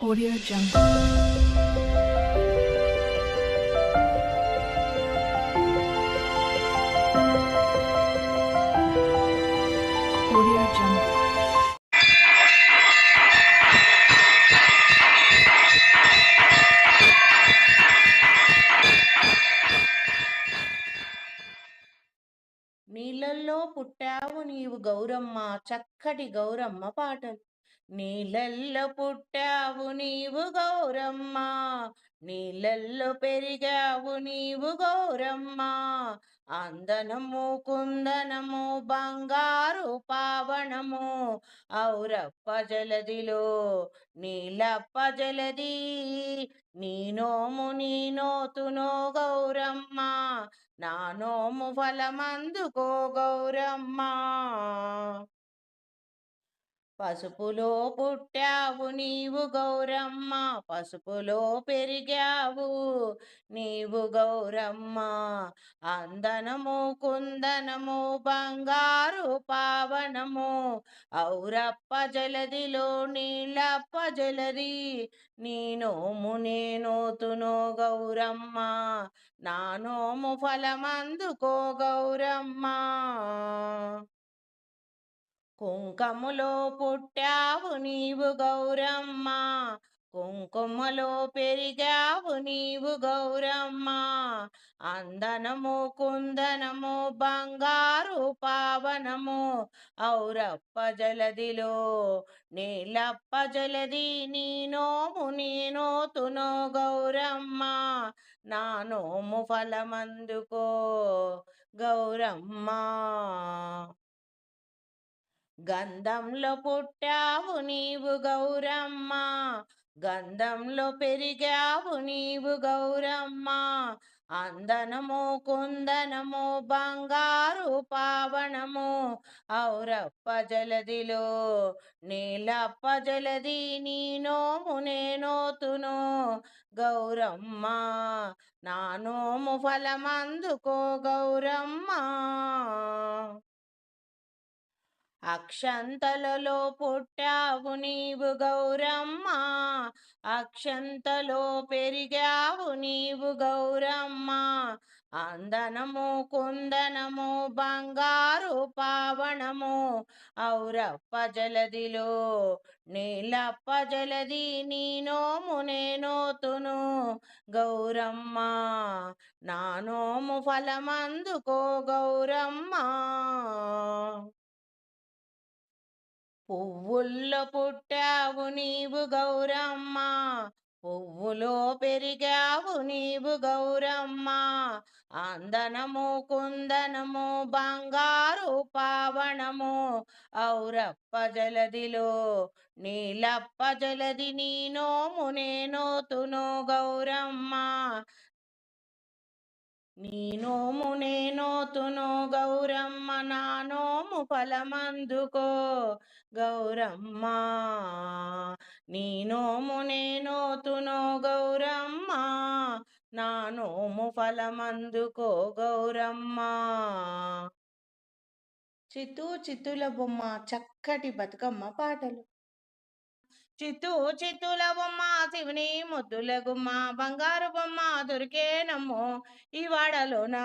Audio Jungle. Audio Jungle. నీళ్ళల్లో పుట్టావు నీవు గౌరమ్మ చక్కటి గౌరమ్మ పాటలు నీళ్ళల్లో పుట్టావు నీవు గౌరమ్మ నీళ్ళల్లో పెరిగావు నీవు గౌరమ్మ. అందనము కుందనము బంగారు పావనము. ఔరప్ప జలదిలో నీలప్ప జలది. నీనోము నీనోతునో గౌరమ్మ నానోము ఫలమందుకో గౌరమ్మ. పసుపులో పుట్టావు నీవు గౌరమ్మ పసుపులో పెరిగావు నీవు గౌరమ్మ. అందనము కుందనము బంగారు పావనము ఔరప్ప జలదిలో నీళ్ళప్ప జలది నీనోము నేనోతునో గౌరమ్మ నానోము ఫలమందుకో గౌరమ్మ. కుంకములో పుట్టావు నీవు గౌరమ్మ. కుంకుమలో పెరిగావు నీవు గౌరమ్మ. అందనము కుందనము బంగారు పావనము. ఔరప్ప జలదిలో నీలప్ప జలది నీ నోము నేనోతునో గౌరమ్మ. నా నోము ఫలమందుకో గౌరమ్మ. గంధంలో పుట్టావు నీవు గౌరమ్మ. గంధంలో పెరిగావు నీవు గౌరమ్మ. అందనము కుందనము బంగారు పావనము. ఔరప్ప జలదిలో నీలప్ప జలది నీనోము నేనోతును. గౌరమ్మ నానోము ఫలమందుకో గౌరమ్మ. అక్షంతలలో పుట్టావు నీవు గౌరమ్మ. అక్షంతలో పెరిగావు నీవు గౌరమ్మ. అందనము కుందనము బంగారు పావనము. ఔరప్ప జలదిలో నీలప్ప జలది నీనోము నేనోతును. గౌరమ్మ నానోము ఫలమందుకో గౌరమ్మ. పువ్వుల్లో పుట్టావు నీవు గౌరమ్మ. పువ్వులో పెరిగావు నీవు గౌరమ్మ. అందనము కుందనము బంగారు పావనము. ఔరప్ప జలదిలో నీలప్ప జలది నీ నోము నేనోతును గౌరమ్మ. నీనోము నేనోతును గౌరమ్మ నా నోము ఫలమందుకో. గౌరమ్మ. నీ నోము నేనోతునో గౌరమ్మ. నా నోము ఫలమందుకో గౌరమ్మ. చిత్తూ చిత్తుల బొమ్మ చక్కటి బతుకమ్మ పాటలు. చిత్తూ చిత్తుల బొమ్మ శివుని ముద్దుల గుమ్మ బంగారు బొమ్మ దొరికేనమ్మో ఈ వాడలోనా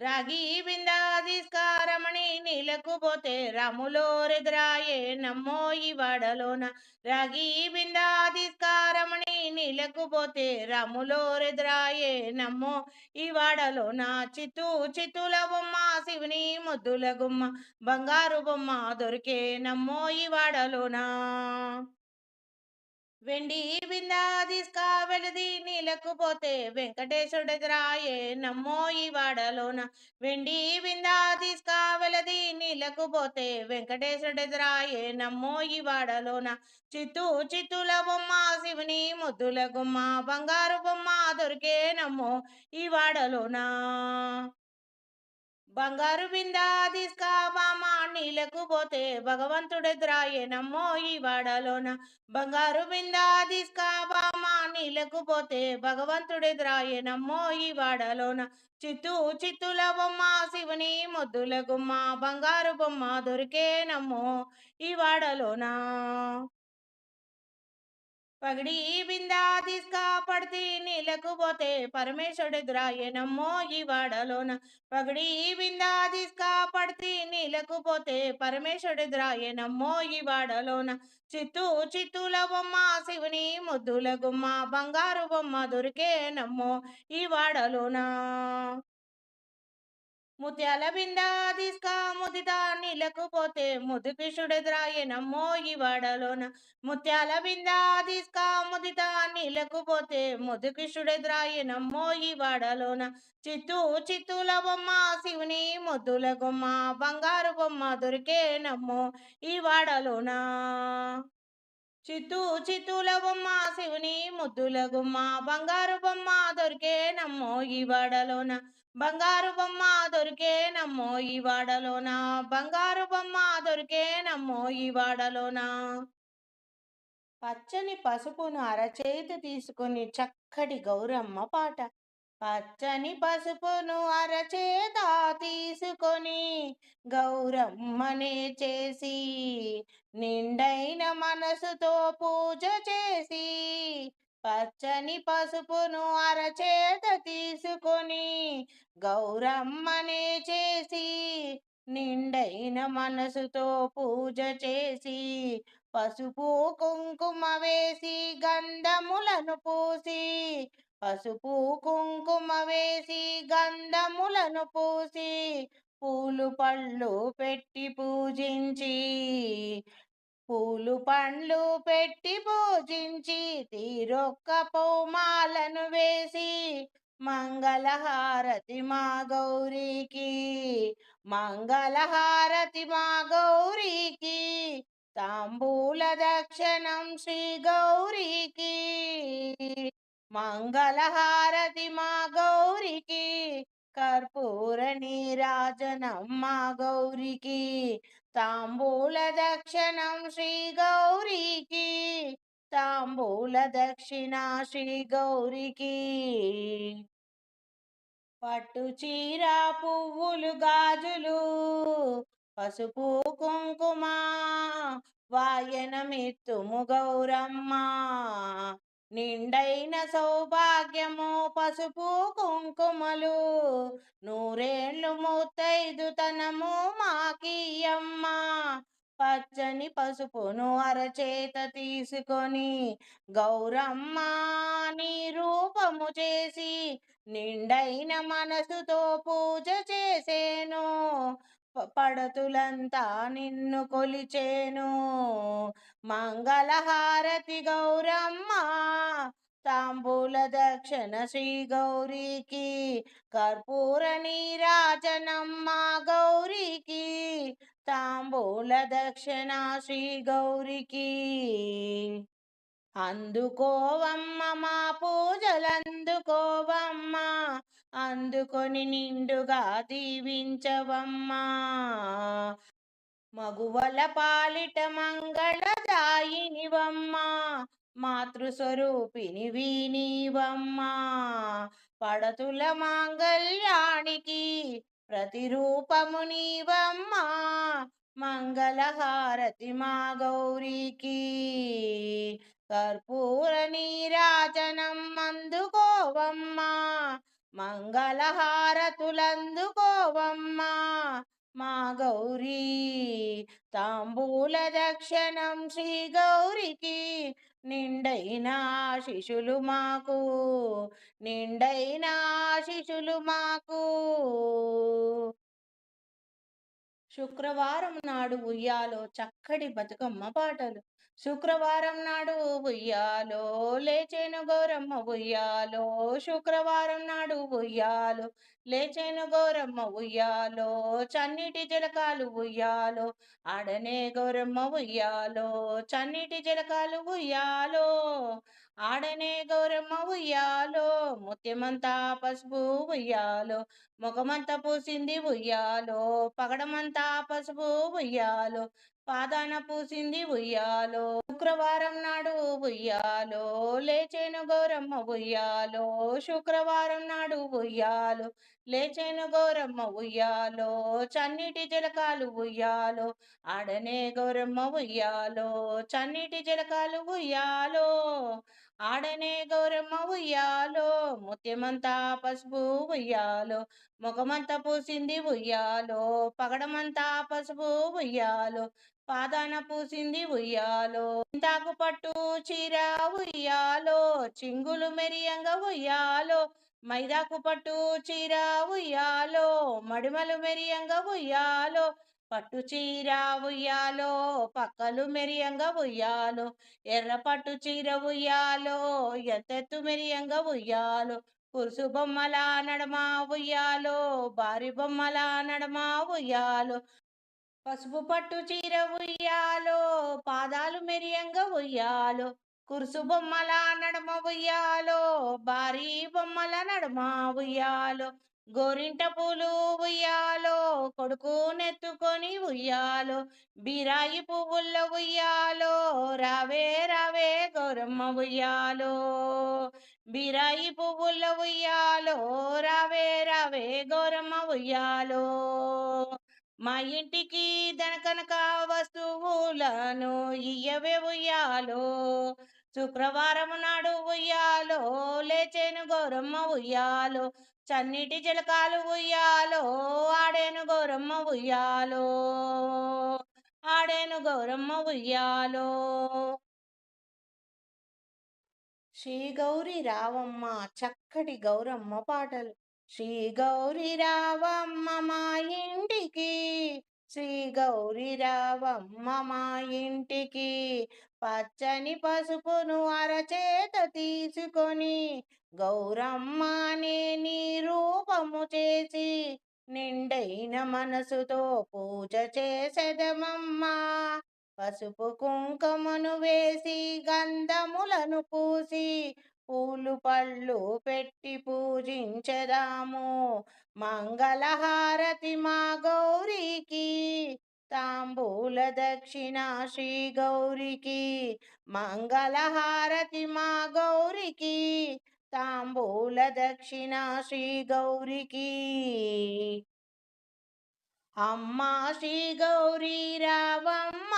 రాగి బిందా నీలకుపోతే నీళ్ళకు పోతే రాములో నమ్మో ఈ వాడలోన. రాగి బిందా నీలకుపోతే నీళ్ళకు పోతే రాములో నమ్మో ఈ వాడలోన. చిత్తు చిత్తుల బొమ్మ శివుని ముద్దుల గుమ్మ బంగారు బొమ్మ దొరికే నమ్మో ఈ వాడలోనా. వెండి బిందా వెలది వెంకటేశుడెదురాయే నమ్మో ఈ వాడలోన? వెండి విందా తీసుకావలది వెలది నీళ్ళకు వెంకటేశుడెదురాయే నమ్మో ఈ వాడలోన? చిత్తు చిత్తుల బొమ్మ శివుని ముద్దుల గుమ్మ బంగారు బొమ్మ దొరికే నమ్మో ఈ వాడలోన? బంగారు బిందా తీసుకా పోతే నీళ్ళకు పోతే భగవంతుడెదురాయనమ్మో ఈ వాడలోన? బంగారు బిందా తీసుకా లేకపోతే భగవంతుడి ద్రాయేనమ్మో ఈ వాడలోన. చిత్తు చిత్తుల బొమ్మ శివుని ముద్దుల గుమ్మ బంగారు బొమ్మ దొరికేనమ్మో ఈ వాడలోనా. పగిడి బిందా తీసుకా నీళ్ళకు పోతే పరమేశ్వరుడెదురాయనమ్మో ఈ వాడలోన. పగిడి బిందా తీసుకా నీళ్ళకు పోతే పరమేశ్వరుడెదురాయనమ్మో ఈ వాడలోన. చిత్తూ చిత్తుల బొమ్మ శివుని ముద్దుల గుమ్మ బంగారు బొమ్మ దొరికే నమ్మో ఈ వాడలోన. ముత్యాల బిందా తీసుకా ముదితా నీళ్ళకు పోతే ముద్దు ఈ వాడలోన. ముత్యాల బిందా తీసుకా ముదితా నీళ్ళకు పోతే ముద్దు ఈ వాడలోన. చిత్తూ చిత్తుల బొమ్మ శివుని ముద్దుల బొమ్మ బంగారు బొమ్మ దొరికే నమ్మో ఈ వాడలోన. చిత్తూ చిత్తుల బొమ్మ శివుని ముద్దుల గుమ్మ బంగారు బొమ్మ దొరికే నమ్మో ఈ వాడలోన. బంగారు బొమ్మ దొరికే నమ్మో ఈ వాడలోన. బంగారు బొమ్మ దొరికే నమ్మో ఈ వాడలోన. పచ్చని పసుపును అరచేతి తీసుకొని చక్కటి గౌరమ్మ పాట. పచ్చని పసుపును అరచేత తీసుకొని గౌరమ్మనే చేసి నిండైన మనసుతో పూజ చేసి పచ్చని పసుపును అరచేత తీసుకొని గౌరమ్మనే చేసి నిండైన మనసుతో పూజ చేసి పసుపు కుంకుమ వేసి గంధములను పూసి పసుపు కుంకుమ వేసి గంధములను పూసి పూలు పళ్ళు పెట్టి పూజించి పూలు పండ్లు పెట్టి పూజించి తీరొక్క పౌమాలను వేసి మంగళహారతి మా గౌరీకి మంగళహారతి మా గౌరీకి తాంబూల దక్షిణం శ్రీ గౌరీకి. మంగళహారతి మా గౌరికి కర్పూర నీరాజనం మా గౌరికి తాంబూల దక్షిణం శ్రీ గౌరికి తాంబూల దక్షిణ శ్రీ గౌరికి. పట్టు చీర పువ్వులు గాజులు పసుపు కుంకుమ వాయనమిత్తుము గౌరమ్మ నిండైన సౌభాగ్యము పసుపు కుంకుమలు నూరేళ్ళు ముత్తైదుతనము మాకీయమ్మ. పచ్చని పసుపును అరచేత తీసుకొని గౌరమ్మ నీ రూపము చేసి నిండైన మనసుతో పూజ చేసేను. పడతులంతా నిన్ను కొలిచేను. మంగళహారతి గౌరమ్మ తాంబూల దక్షిణ శ్రీ గౌరీకి కర్పూర నీరాజనమ్మ గౌరీకి తాంబూల దక్షిణ శ్రీ గౌరికి. అందుకోవమ్మ మా పూజలందుకోవమ్మ అందుకొని నిండుగా దీవించవమ్మా. మగువల పాలిట మంగళదాయినివమ్మ మాతృస్వరూపిని వీనివమ్మ. పడతుల మాంగళ్యానికి ప్రతిరూపము నీవమ్మ మంగళహారతి మా గౌరీకి. కర్పూర నీరాజనం అందుకోవమ్మ మంగళహారతులందుకోవమ్మ మా గౌరీ తాంబూల దక్షిణం శ్రీ గౌరికి నిండైన శిశులు మాకు నిండైన శిశులు మాకు. శుక్రవారం నాడు ఉయ్యాలో చక్కటి బతుకమ్మ పాటలు. శుక్రవారం నాడు ఉయ్యాలో లేచేను గౌరమ్మ ఉయ్యాలో. శుక్రవారం నాడు ఉయ్యాలో లేచేను గౌరమ్మ ఉయ్యాలో. చన్నిటి జలకాలు ఉయ్యాలో ఆడనే గౌరమ్మ ఉయ్యాలో. చన్నిటి జలకాలు ఉయ్యాలో ఆడనే గౌరమ్మ ఉయ్యాలో ముత్యమంతా పసుపు ఉయ్యాలో ముఖమంతా పూసింది ఉయ్యాలో పగడమంతా పసుపు ఉయ్యాలో పాదాన పూసింది ఉయ్యాలో శుక్రవారం నాడు ఉయ్యాలో లేచేను గౌరమ్మ ఉయ్యాలో శుక్రవారం నాడు ఉయ్యాలో లేచేను గౌరమ్మ ఉయ్యాలో చన్నిటి జలకాలు ఉయ్యాలో ఆడనే గౌరమ్మ ఉయ్యాలో చన్నిటి జలకాలు ఉయ్యాలో ఆడనే గౌరమ్మ ఉయ్యాలో ముత్యమంతా పసుపు ఉయ్యాలో ముఖమంతా పూసింది ఉయ్యాలో పగడమంతా పసుపు ఉయ్యాలో పాదాన పూసింది ఉయ్యాలో చింతాకు పట్టు చీర ఉయ్యాలో చింగులు మెరియంగా ఉయ్యాలో మైదాకు పట్టు చీర ఉయ్యాలో మడిమలు మెరియంగా ఉయ్యాలో పట్టు చీర ఉయ్యాలో పక్కలు మెరియంగా ఉయ్యాలో ఎర్ర పట్టు చీర ఉయ్యాలో ఎంతెత్తు మెరియంగా ఉయ్యాలో పురుషు బొమ్మల నడమా ఉయ్యాలో భారీ బొమ్మల నడమా ఉయ్యాలో పసుపు పట్టు చీర ఉయ్యాలో పాదాలు మెరియంగా ఉయ్యాలో కురుసు బొమ్మల నడమ ఉయ్యాలో భారీ బొమ్మల నడమ ఉయ్యాలో గోరింట పూలు ఉయ్యాలో కొడుకు నెత్తుకొని ఉయ్యాలో బీరాయి పువ్వుల్లో ఉయ్యాలో రావే రావే గౌరమ్మ ఉయ్యాలో. బీరాయి పువ్వుల్లో ఉయ్యాలో రావే రావే గౌరమ్మ ఉయ్యాలో. మా ఇంటికి దనకనక వస్తువులను ఇయ్యవే ఉయ్యాలో. శుక్రవారం నాడు ఉయ్యాలో లేచేను గౌరమ్మ ఉయ్యాలో. చన్నీటి జలకాలు ఉయ్యాలో ఆడేను గౌరమ్మ ఉయ్యాలో ఆడేను గౌరమ్మ ఉయ్యాలో. శ్రీ గౌరి రావమ్మ చక్కటి గౌరమ్మ పాటలు. శ్రీ గౌరి రావమ్మ మా ఇంటికి గౌరీ రావమ్మ మా ఇంటికి. పచ్చని పసుపును అరచేత తీసుకొని గౌరమ్మనే నీ రూపము చేసి నిండైన మనసుతో పూజ చేసెదమమ్మా. పసుపు కుంకుమను వేసి గంధములను పూసి పూలు పళ్ళు పెట్టి పూజించదాము. మంగళహారతి మా తాంబూల దక్షిణ శ్రీ గౌరికి మంగళహారతి మా గౌరికి తాంబూల దక్షిణ శ్రీ గౌరికి అమ్మా శ్రీ గౌరీ రావమ్మ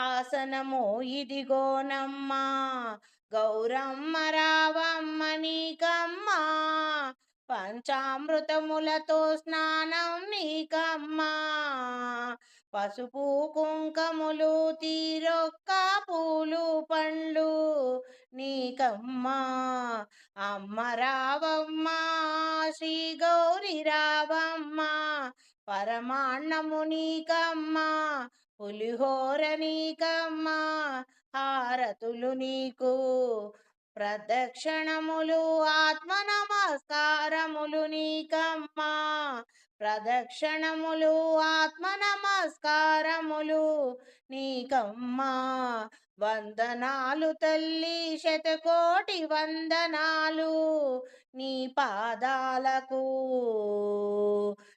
ఆసనము ఇదిగోనమ్మా గౌరమ్మ రావమ్మ నీకమ్మా పంచామృతములతో స్నానం నీకమ్మ పసుపు కుంకములు తీరొక్క పూలు పండ్లు. నీకమ్మా అమ్మ రావమ్మ శ్రీ గౌరి రావమ్మ పరమాన్నము నీకమ్మా పులిహోర నీకమ్మా హారతులు నీకు ప్రదక్షిణములు ఆత్మ నమస్కారములు నీకమ్మా. ప్రదక్షిణములు ఆత్మ నమస్కారములు నీకమ్మా వందనాలు తల్లి శతకోటి వందనాలు. నీ పాదాలకు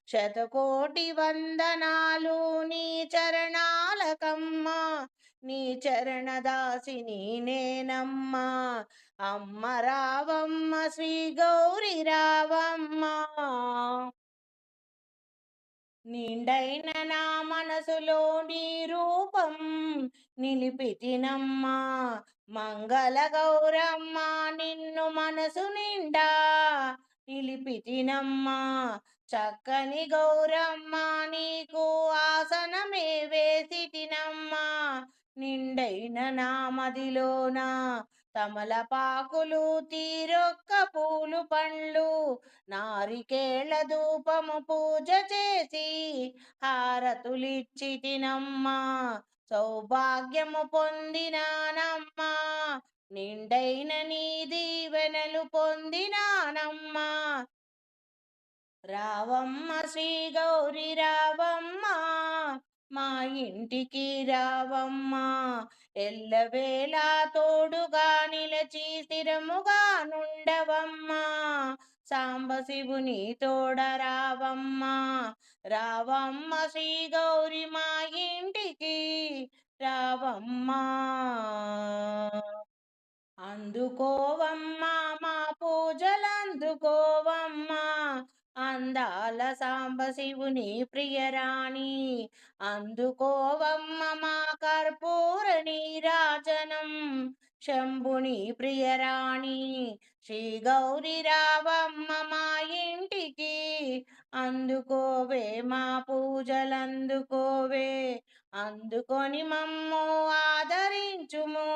శతకోటి వందనాలు. నీ చరణాలకమ్మా నీ చరణదాసిని నేనమ్మా అమ్మ రావమ్మ శ్రీ గౌరి రావమ్మ. నిండైన నా మనసులో నీ రూపం నిలిపితినమ్మా. మంగళ గౌరమ్మ నిన్ను మనసు నిండా నిలిపితినమ్మా. చక్కని గౌరమ్మ నీకు ఆసనమే వేసిటినమ్మా నిండైన నా మదిలోనా తమలపాకులు తీరొక్క పూలు పండ్లు నారికేళ ధూపము పూజ చేసి హారతులిచ్చి తినమ్మా. సౌభాగ్యము పొందినానమ్మా. నిండైన నీ దీవెనలు పొందినానమ్మా. రావమ్మ శ్రీ గౌరి రావమ్మ మా ఇంటికి రావమ్మా. ఎల్లవేళ తోడుగా నిలచి స్థిరముగా నుండవమ్మా. సాంబశివుని తోడ రావమ్మా. రావమ్మ శ్రీ గౌరి మా ఇంటికి రావమ్మా. అందుకోవమ్మా మా పూజలందుకోవమ్మా. అందాల సాంబ శివుని ప్రియరాణి అందుకోవమ్మ మా కర్పూర నీరాజనం. శంభుని ప్రియరాణి శ్రీ గౌరి రావమ్మ మా ఇంటికి. అందుకోవే మా పూజలందుకోవే అందుకొని మమ్ము ఆదరించుము.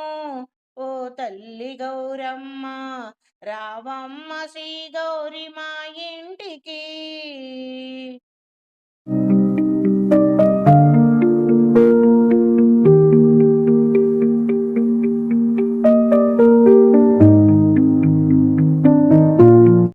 ఓ తల్లి గౌరమ్మ రావమ్మ శ్రీ గౌరి మా ఇంటికి.